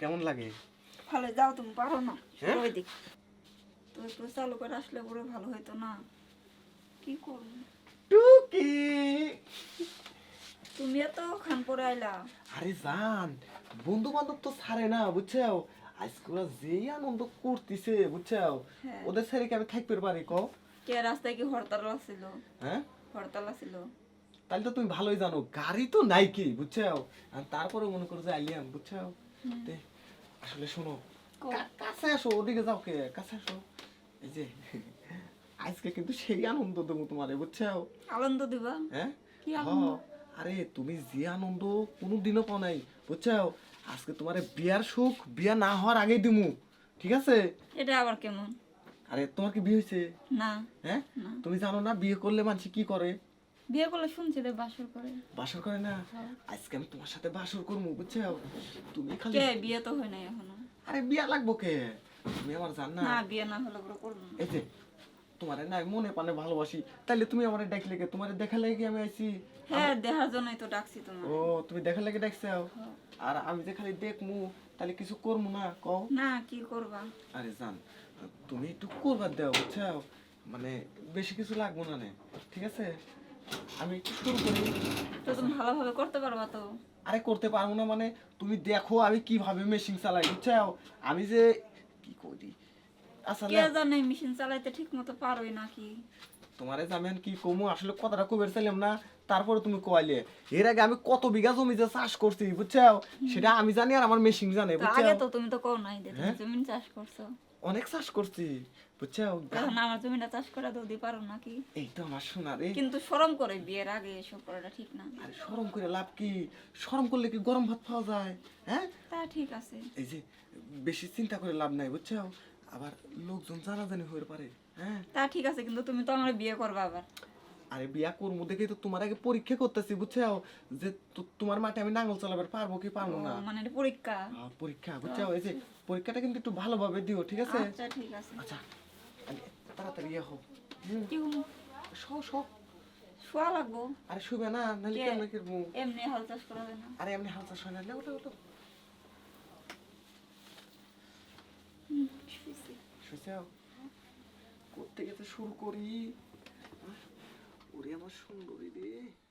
কেমন লাগে? ভালো যাও তুমি পারো না। হ্যাঁ? ওই দিক। তো একটু চালু করে আসলে পুরো ভালো হতো না। কি করব? টুকি! তুমি এত খান পরে আইলা। আরে জান বন্ধু বান্ধব তো ছাড়ে না বুঝছ যেই আনন্দ করতেছে বুঝছ হ্যাঁ। ওদের ছেড়ে কি আমি থাকতে পারি কও? কে রাস্তায় কি হরতাল ছিল হ্যাঁ? হরতাল ছিল তাহলে তো তুমি ভালোই জানো গাড়ি তো নাই কি বুঝছ আর তারপরে মনে করো যে আইলিয়াম বুঝছ তে, আসলে শোনো কাছে আসো ওদিকে যাও কে? কাছে আসো। এই যে আজকে কিন্তু সেই আনন্দ দেবো তোমারে বুঝছ আনন্দ দিবা? হ্যাঁ? কি আনন্দ? আরে তুমি যে আনন্দ কোনোদিনও পাও নাই বুঝছ আজকে তোমার বিয়ার সুখ বিয়া না হওয়ার আগেই দিমু ঠিক আছে? এটা আবার কেমন? আরে তোমার কি বিয়ে হয়েছে না। হ্যাঁ? তুমি জানো না বিয়ে করলে মানুষ কি করে? বিয়ে করলে শুনছি রে বাসর করে। বাসর করে না? হ্যাঁ। আজকে আমি তোমার সাথে বাসর করব বুঝছ? তুমি খালি কে? বিয়ে তো হয় নাই এখনও। আরে বিয়া লাগবো কে? তুমি আমার জান না। না বিয়ে না হলে করব এই যে তোমারে না মনে পানে ভালোবাসি। তাইলে তুমি আমারে ডাকলে কে? তোমারে দেখা লাগে আমি আইছি। হ্যাঁ দেখার জন্যই তো ডাকছি তোমার। ও তুমি দেখা লাগে ডাকছাও আর আমি যে খালি দেখমু তাহলে কিছু করব না? কও। না কি করবা? আরে জান তুমি একটু করবার দাও বুঝছ? মানে বেশি কিছু লাগবো না নে ঠিক আছে? আমি শুরু করি তো তুমি ভালোভাবে করতে পারবা তো? আরে করতে পারব না মানে তুমি দেখো আমি কীভাবে মেশিন চালাই বুঝছ? আমি যে কি করি? আচ্ছা কে জানে মেশিন চালাইতে ঠিক মতো পারোই নাকি? তোমারে যে আমি কি কমু? আসলে কথাটা কবের চাইলাম না। তারপরে তুমি কোয়াইলে এর আগে আমি কত বিঘা জমি যে চাষ করছি বুঝছ সেটা আমি জানি আর আমার মেশিন জানে তো বুঝছ আগে তো তুমি তো কও নাই যে তুমি হ্যাঁ? জমিন চাষ করছ। অনেক চাষ করছি বুঝছ আমার জমিটা চাষ করে তো দিতে পারো নাকি? এই তো আমার শোনা রে। কিন্তু শরম করে বিয়ের আগে এসব করাটা ঠিক না। আরে শরম করে লাভ কি? শরম করলে কি গরম ভাত পাওয়া যায় হ্যাঁ? তা ঠিক আছে। এই যে বেশি চিন্তা করে লাভ নাই বুঝছ আবার লোকজন জানাজানি হয়ে পারে হ্যাঁ? তা ঠিক আছে কিন্তু তুমি তো আমার বিয়ে করবা আবার। আরে বিয়া করব দেখে তো তোমার আগে পরীক্ষা করতেছি বুঝছ যে তোমার মাঠে আমি নাঙ্গল চালাবার পারব কি পারব না? মানে এটা পরীক্ষা? পরীক্ষা বুঝছ এই যে পরীক্ষাটা কিন্তু একটু ভালোভাবে দিও ঠিক আছে? আচ্ছা ঠিক আছে। আচ্ছা তাড়াতাড়ি ইয়ে হোক কি হলো? শো শো শোয়া লাগবো। আরে শুবে না নাহলে কে? কেমন করব? এমনি হাল চাষ করা হয় না। আরে এমনি হালকা শোয় না ওটা ওটা শুয়েছাও করতে গেতে শুরু করি? ওরে আমার সুন্দরী রে।